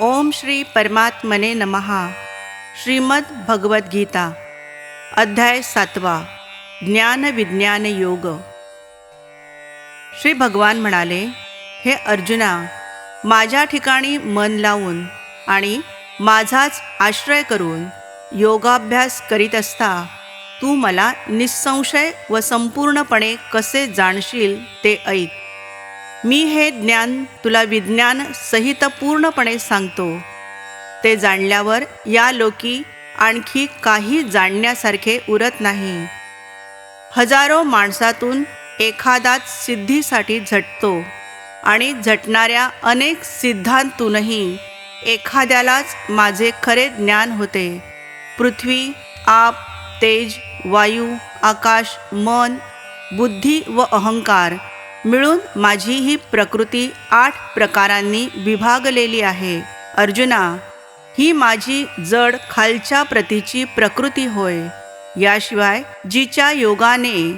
ओम श्री परमात्मने नमहा श्रीमद भगवद्गीता अध्याय सातवा ज्ञान विज्ञान योग. श्री भगवान म्हणाले हे अर्जुना माझ्या ठिकाणी मन लावून आणि माझाच आश्रय करून योगाभ्यास करीत असता तू मला निसंशय व संपूर्णपणे कसे जाणशील ते ऐक. मी हे ज्ञान तुला विज्ञान सहित पूर्णपणे सांगतो. ते जाणल्यावर या लोकी आणखी काही जाणण्यासारखे उरत नाही. हजारो माणसातून एखादाच सिद्धीसाठी झटतो आणि झटणाऱ्या अनेक सिद्धांतूनही एखाद्यालाच माझे खरे ज्ञान होते. पृथ्वी आप तेज वायू आकाश मन बुद्धी व अहंकार मिळून माझी ही प्रकृती आठ प्रकारांनी विभागलेली आहे. अर्जुना ही माझी जड खालच्या प्रतीची प्रकृती होय. याशिवाय जिच्या योगाने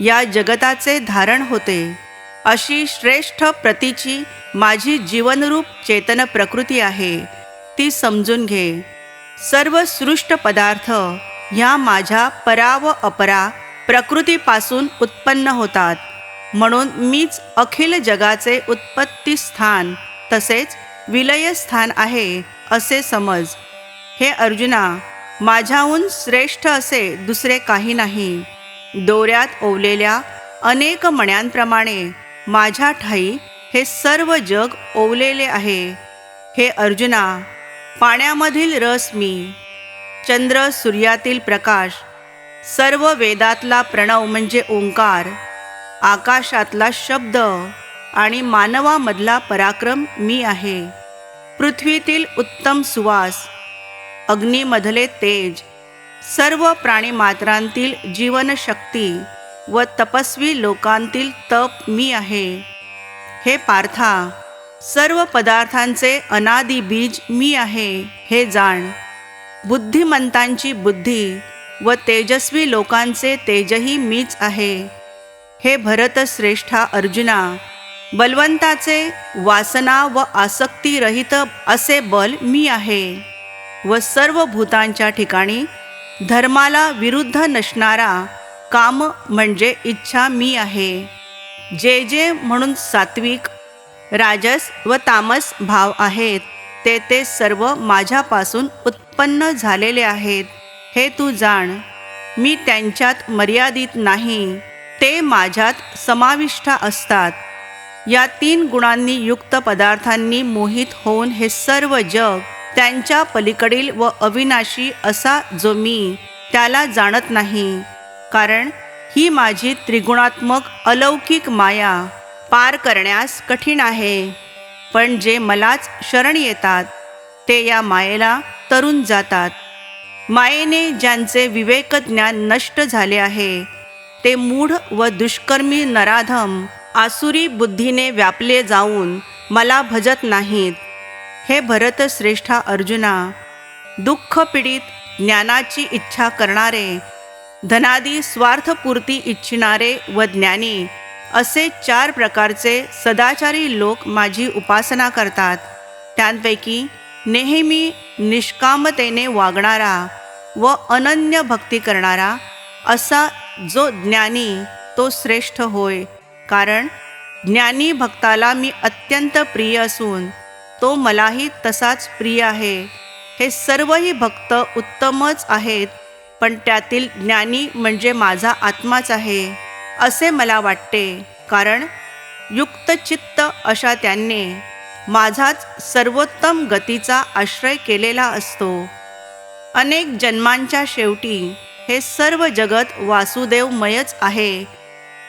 या जगताचे धारण होते. अशी श्रेष्ठ प्रतीची माझी जीवनरूप चेतन प्रकृती आहे. ती समजून घे. सर्व सृष्ट पदार्थ ह्या माझ्या परा व अपरा प्रकृतीपासून उत्पन्न होतात. म्हणून मीच अखिल जगाचे उत्पत्ती स्थान तसेच विलयस्थान आहे असे समज. हे अर्जुना माझ्याहून श्रेष्ठ असे दुसरे काही नाही. दोऱ्यात ओवलेल्या अनेक मण्यांप्रमाणे माझ्या ठाई हे सर्व जग ओवलेले आहे. हे अर्जुना पाण्यामधील रस मी. चंद्र सूर्यातील प्रकाश सर्व वेदातला प्रणव म्हणजे ओंकार. आकाशातला शब्द आणि मानवामधला पराक्रम मी आहे. पृथ्वीतील उत्तम सुवास अग्नीमधले तेज सर्व प्राणीमात्रांतील जीवनशक्ती व तपस्वी लोकांतील तप मी आहे. हे पार्था सर्व पदार्थांचे अनादि बीज मी आहे हे जाण. बुद्धिमंतांची बुद्धी व तेजस्वी लोकांचे तेजही मीच आहे. हे भरतश्रेष्ठा अर्जुना बलवंताचे वासना व आसक्तीरहित असे बल मी आहे व सर्व भूतांच्या ठिकाणी धर्माला विरुद्ध नसणारा काम म्हणजे इच्छा मी आहे. जे जे म्हणून सात्विक राजस व तामस भाव आहेत ते ते सर्व माझ्यापासून उत्पन्न झालेले आहेत. हे तू जाण मी त्यांच्यात मर्यादित नाही. ते माझ्यात समाविष्ट असतात. या तीन गुणांनी युक्त पदार्थांनी मोहित होऊन हे सर्व जग त्यांच्या पलीकडील व अविनाशी असा जो मी त्याला जाणत नाही. कारण ही माझी त्रिगुणात्मक अलौकिक माया पार करण्यास कठीण आहे. पण जे मलाच शरण येतात ते या मायेला तरून जातात. मायेने ज्यांचे विवेक ज्ञान नष्ट झाले आहे ते मूढ व दुष्कर्मी नराधम आसुरी बुद्धीने व्यापले जाऊन मला भजत नाहीत. हे भरतश्रेष्ठा अर्जुना दुःख पीडित ज्ञानाची इच्छा करणारे धनादी स्वार्थपूर्ती इच्छिणारे व ज्ञानी असे चार प्रकारचे सदाचारी लोक माझी उपासना करतात. त्यांपैकी नेहमी निष्कामतेने वागणारा व अनन्य भक्ती करणारा असा जो ज्ञानी तो श्रेष्ठ होय. कारण ज्ञानी भक्ताला मी अत्यंत प्रिय असून तो मलाही तसाच प्रिय आहे. हे सर्वही भक्त उत्तमच आहेत पण त्यातील ज्ञानी म्हणजे माझा आत्माच आहे असे मला वाटते. कारण युक्त चित्त अशा त्यांनी माझाच सर्वोत्तम गतीचा आश्रय केलेला असतो. अनेक जन्मांच्या शेवटी हे सर्व जगत वासुदेवमयच आहे.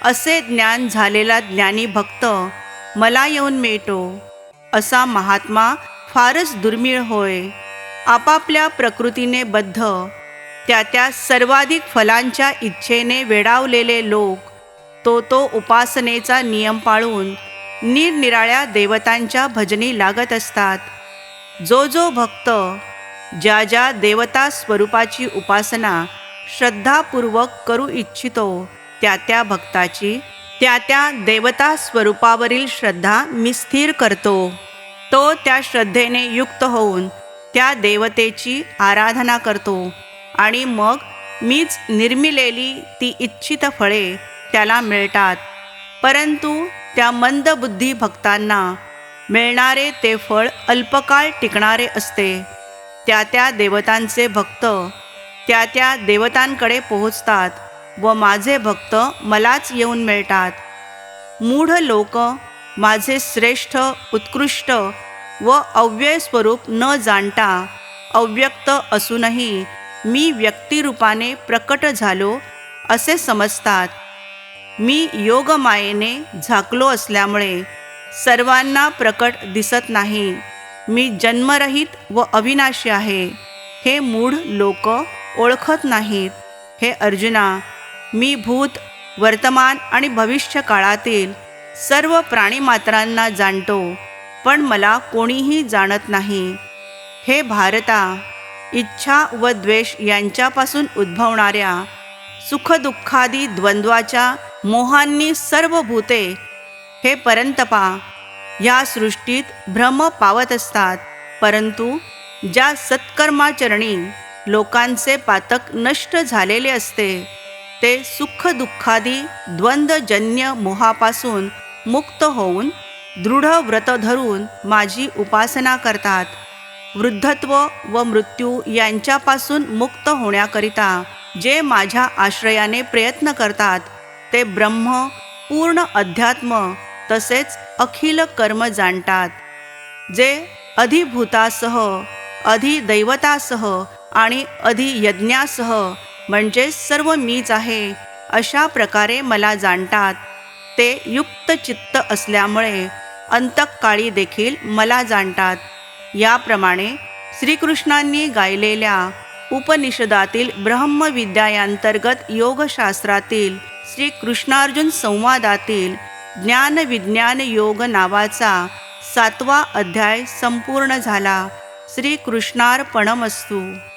असे ज्ञान झालेला ज्ञानी भक्त मला येऊन मिळतो. असा महात्मा फारच दुर्मिळ होय. आपापल्या प्रकृतीने बद्ध त्या त्या सर्वाधिक फलांच्या इच्छेने वेडावलेले लोक तो तो उपासनेचा नियम पाळून निरनिराळ्या देवतांच्या भजनी लागत असतात. जो जो भक्त ज्या ज्या देवता स्वरूपाची उपासना श्रद्धापूर्वक करू इच्छितो. त्या त्या भक्ताची त्या त्या देवता स्वरूपावरील श्रद्धा मी स्थिर करतो. तो त्या श्रद्धेने युक्त होऊन त्या देवतेची आराधना करतो. आणि मग मीच निर्मिलेली ती इच्छित फळे त्याला मिळतात. परंतु त्या मंदबुद्धी भक्तांना मिळणारे ते फळ अल्पकाळ टिकणारे असते. त्या त्या देवतांचे भक्त त्या त्या देवतांकडे पोहोचतात व माझे भक्त मलाच येऊन मिळतात. मूढ लोक माझे श्रेष्ठ उत्कृष्ट व अव्यय स्वरूप न जाणता अव्यक्त असूनही मी व्यक्तिरूपाने प्रकट झालो असे समजतात. मी योगमायेने झाकलो असल्यामुळे सर्वांना प्रकट दिसत नाही. मी जन्मरहित व अविनाशी आहे. हे मूढ लोक ओळखत नाहीत. हे अर्जुना मी भूत वर्तमान आणि भविष्य काळातील सर्व प्राणीमात्रांना जाणतो पण मला कोणीही जाणत नाही. हे भारता इच्छा व द्वेष यांच्यापासून उद्भवणाऱ्या सुखदुःखादी द्वंद्वाच्या मोहांनी सर्व भूते हे परंतपा या सृष्टीत भ्रम पावत असतात परंतु ज्या सत्कर्माचरणी लोकांचे पातक नष्ट झालेले असते. ते सुख दुःखादी द्वंद्वजन्य मोहापासून मुक्त होऊन दृढ व्रत धरून माझी उपासना करतात. वृद्धत्व व मृत्यू यांच्यापासून मुक्त होण्याकरिता जे माझ्या आश्रयाने प्रयत्न करतात ते ब्रह्म पूर्ण अध्यात्म तसेच अखिल कर्म जाणतात. जे अधिभूतासह अधिदैवतासह आणि अधियज्ञासह म्हणजे सर्व मीच आहे अशा प्रकारे मला जाणतात. ते युक्त चित्त असल्यामुळे अंतकाळी देखील मला जाणतात. याप्रमाणे श्रीकृष्णांनी गायलेल्या उपनिषदातील ब्रह्मविद्यायांतर्गत योगशास्त्रातील श्रीकृष्णार्जुन संवादातील ज्ञानविज्ञान योग नावाचा सातवा अध्याय संपूर्ण झाला. श्रीकृष्णार्पणमस्तू.